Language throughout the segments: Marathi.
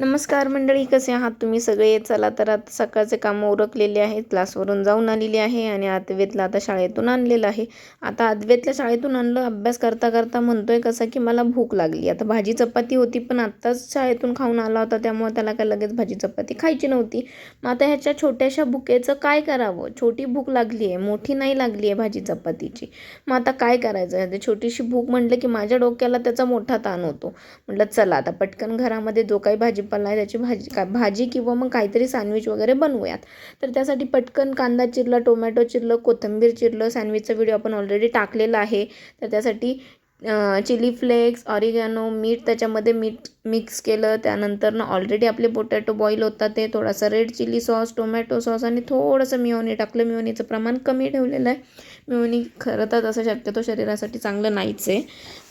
नमस्कार मंडळी कसे आहात तुम्ही? सगळे चला तर आता सकाळचे कामं उरकलेले आहेत. क्लासवरून जाऊन आलेली आहे आणि आदवेतला आता शाळेतून आणलेलं आहे. आता आदवेतल्या शाळेतून आणलं अभ्यास करता करता म्हणतोय कसा की मला भूक लागली. आता भाजी चपाती होती पण आत्ताच शाळेतून खाऊन आला होता त्यामुळे त्याला काय लगेच भाजी चपाती खायची नव्हती. मग आता ह्याच्या छोट्याशा भुकेचं काय करावं? छोटी भूक लागली आहे मोठी नाही लागली आहे भाजी चपातीची. मग आता काय करायचं? आहे छोटीशी भूक म्हटलं की माझ्या डोक्याला त्याचा मोठा ताण होतो. म्हटलं चला आता पटकन घरामध्ये जो काही भाजी भाजीपाला आहे त्याची भाजी का भाजी किंवा मग काहीतरी सँडविच वगैरे बनवूयात. तर त्यासाठी पटकन कांदा चिरला टोमॅटो चिरलं कोथिंबीर चिरलं सँडविचचा व्हिडिओ आपण ऑलरेडी टाकलेला आहे. तर त्यासाठी चिली फ्लेक्स ऑरिगॅनो मीठ त्याच्यामध्ये मीठ मिक्स केलं. त्यानंतर ना ऑलरेडी आपले पोटॅटो बॉईल होतात ते. थोडासा red chilli sauce tomato sauce आणि थोडंसं मिओनी टाकलं. मिओनीचं प्रमाण कमी ठेवलेलं आहे. मिओनी खरं तर तसं शक्यतो शरीरासाठी चांगलं नाहीच आहे.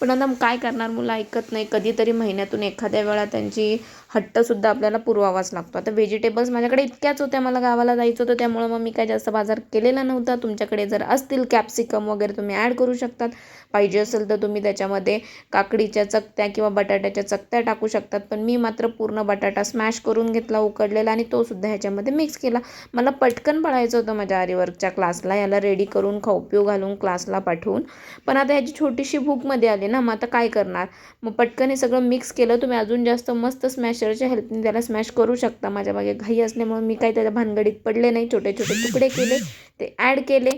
पण आता काय करणार मुलं ऐकत नाही. कधीतरी महिन्यातून एखाद्या वेळा त्यांची हट्टसुद्धा आपल्याला पुरवावाच लागतो. आता व्हेजिटेबल्स माझ्याकडे इतक्याच होत्या. मला गावाला जायचं होतं. त्यामुळं मग मी काय जास्त बाजार केलेला नव्हता. तुमच्याकडे जर असतील कॅप्सिकम वगैरे तुम्ही ॲड करू शकतात. पाहिजे असेल तर तुम्ही त्याच्यामध्ये काकडीच्या चकत्या किंवा बटाट्याच्या चकत्या टाकू टाकू शकतात. पण मी मात्र पूर्ण बटाटा स्मॅश करून घेतला उकडलेला आणि तो सुद्धा ह्याच्यामध्ये मिक्स केला. मला पटकन पळायचं होतं माझ्या आरीवर्कच्या क्लासला याला रेडी करून खाऊपिऊ घालून क्लासला पाठवून. पण आता ह्याची छोटीशी भूकमध्ये आली ना मग आता काय करणार? मग पटकन हे सगळं मिक्स केलं. तुम्ही अजून जास्त मस्त स्मॅशरच्या हेल्पने त्याला स्मॅश करू शकता. माझ्या मागे घाई असल्यामुळे मी काही त्याच्या भानगडीत पडले नाही. छोटे छोटे तुकडे केले. ते ॲड केले.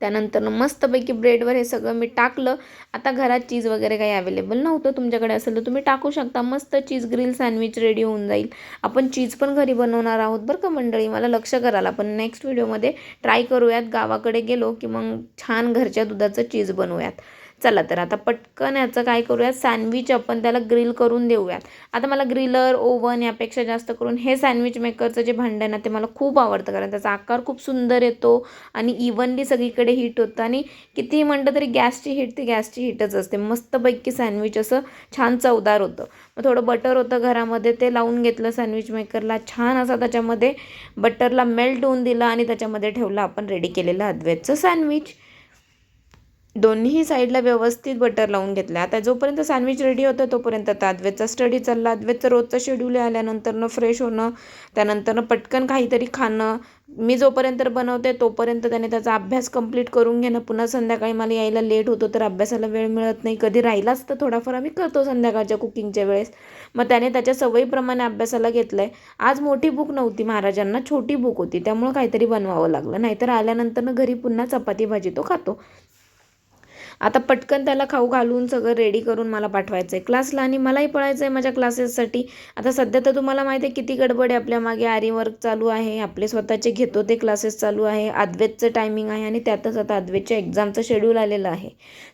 त्यानंतर मस्तपैकी ब्रेडवर हे सगळं मी टाकलं. आता घरात चीज वगैरे काही अवेलेबल नव्हतं. तुमच्याकडे असेल तर तुम्ही टाकू शकता. मस्त चीज ग्रिल सँडविच रेडी होऊन जाईल. आपण चीज पण घरी बनवणार आहोत बरं का मंडळी? मला लक्ष कराल पण नेक्स्ट व्हिडिओमध्ये ट्राय करूयात. गावाकडे गेलो की मग छान घरच्या दुधाचं चीज बनवूयात. चला तर आता पटकन याचं काय करूयात? सँडविच आपण त्याला ग्रिल करून देऊयात. आता मला ग्रिलर ओव्हन यापेक्षा जास्त करून हे सँडविच मेकरचं जे भांडं आहे ना ते मला खूप आवडतं. कारण त्याचा आकार खूप सुंदर येतो आणि इव्हनली सगळीकडे हीट होतं. आणि कितीही म्हणतं तरी गॅसची हीट ती गॅसची हीटच असते. मस्तपैकी सँडविच असं छान चवदार होतं. मग थोडं बटर होतं घरामध्ये ते लावून घेतलं सँडविच मेकरला छान असा त्याच्यामध्ये बटरला मेल्ट होऊन दिलं आणि त्याच्यामध्ये ठेवलं आपण रेडी केलेलं अद्वैतचं सँडविच दोन्ही साईडला व्यवस्थित बटर लावून घेतलं आता जोपर्यंत सँडविच रेडी होतं तोपर्यंत आता अद्वैतचा स्टडी चालला. अद्वैतचं रोजचं शेड्यूल आल्यानंतरनं फ्रेश होणं त्यानंतरनं पटकन काहीतरी खाणं. मी जोपर्यंत बनवते तोपर्यंत त्याने त्याचा अभ्यास कंप्लीट करून घेणं. पुन्हा संध्याकाळी मला यायला लेट होतो तर अभ्यासाला वेळ मिळत नाही. कधी राहिलाच तर थोडाफार आम्ही करतो संध्याकाळच्या कुकिंगच्या वेळेस. मग त्याने त्याच्या सवयीप्रमाणे अभ्यासाला घेतलं आहे आज मोठी बुक नव्हती महाराजांना छोटी बुक होती. त्यामुळं काहीतरी बनवावं लागलं. नाहीतर आल्यानंतरनं घरी पुन्हा चपाती भाजी तो खातो. आता पटकन त्याला खाऊ घालून सगळं रेडी करून मला पाठवायचं आहे क्लासला आणि मलाही पळायचं आहे माझ्या क्लासेससाठी आता सध्या तर तुम्हाला माहिती आहे किती गडबड आहे आपल्या मागे. आरी वर्क चालू आहे आपले स्वतःचे घेतो ते क्लासेस चालू आहे अद्वैतचं टायमिंग आहे आणि त्यातच आता अद्वैतच्या एक्झामचं शेड्यूल आलेलं आहे.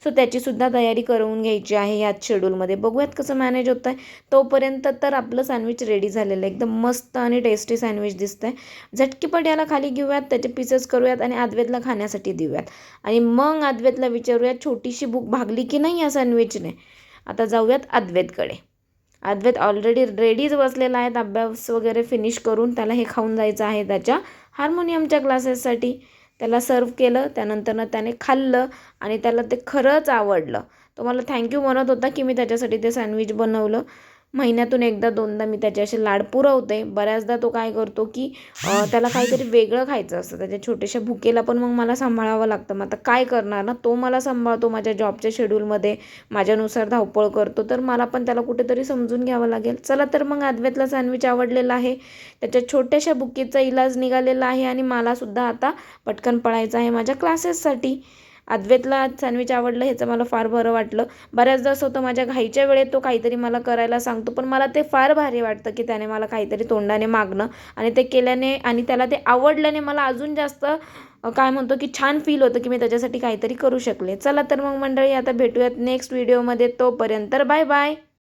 सो त्याचीसुद्धा तयारी करून घ्यायची आहे याच शेड्यूलमध्ये बघूयात कसं मॅनेज होतं आहे तोपर्यंत तर आपलं सँडविच रेडी झालेलं आहे. एकदम मस्त आणि टेस्टी सँडविच दिसतं आहे झटकीपट याला खाली घेऊयात त्याचे पीसेस करूयात आणि अद्वैतला खाण्यासाठी देऊयात. आणि मग अद्वैतला विचारूयात छोटीशी भूक भागली की नाही या सँडविचने आता जाऊयात अद्वैतकडे. अद्वैत ऑलरेडी रेडीच बसलेला आहे. अभ्यास वगैरे फिनिश करून त्याला हे खाऊन जायचं आहे त्याच्या हार्मोनियमच्या क्लासेससाठी त्याला सर्व केलं त्यानंतरनं त्याने खाल्लं आणि त्याला ते खरंच आवडलं. तो मला थँक्यू म्हणत होता की मी त्याच्यासाठी ते सँडविच बनवलं. महिन्यातून एकदा दोनदा मी त्याचे असे लाड पुरवते. बऱ्याचदा तो काय करतो की त्याला काहीतरी वेगळं खायचं असतं. त्याच्या छोट्याशा भुकेला पण मग मला सांभाळावं लागतं. मग आता काय करणार ना? तो मला सांभाळतो माझ्या जॉबच्या शेड्यूलमध्ये माझ्यानुसार धावपळ करतो. तर मला पण त्याला कुठेतरी समजून घ्यावं लागेल. चला तर मग आदव्यातला सँडविच आवडलेला आहे. त्याच्या छोट्याशा भुकेचा इलाज निघालेला आहे आणि मलासुद्धा आता पटकन पळायचं आहे माझ्या क्लासेससाठी अद्वैतला सँडविच आवडलं ह्याचं मला फार बरं वाटलं. बऱ्याचदा असं होतं माझ्या घाईच्या वेळेत तो काहीतरी मला करायला सांगतो पण मला ते फार भारी वाटतं की त्याने मला काहीतरी तोंडाने मागणं आणि ते केल्याने आणि त्याला ते आवडल्याने मला अजून जास्त काय म्हणतो की छान फील होतं की मी त्याच्यासाठी काहीतरी करू शकले. चला तर मग मंडळी आता भेटूयात नेक्स्ट व्हिडिओमध्ये तोपर्यंत बाय बाय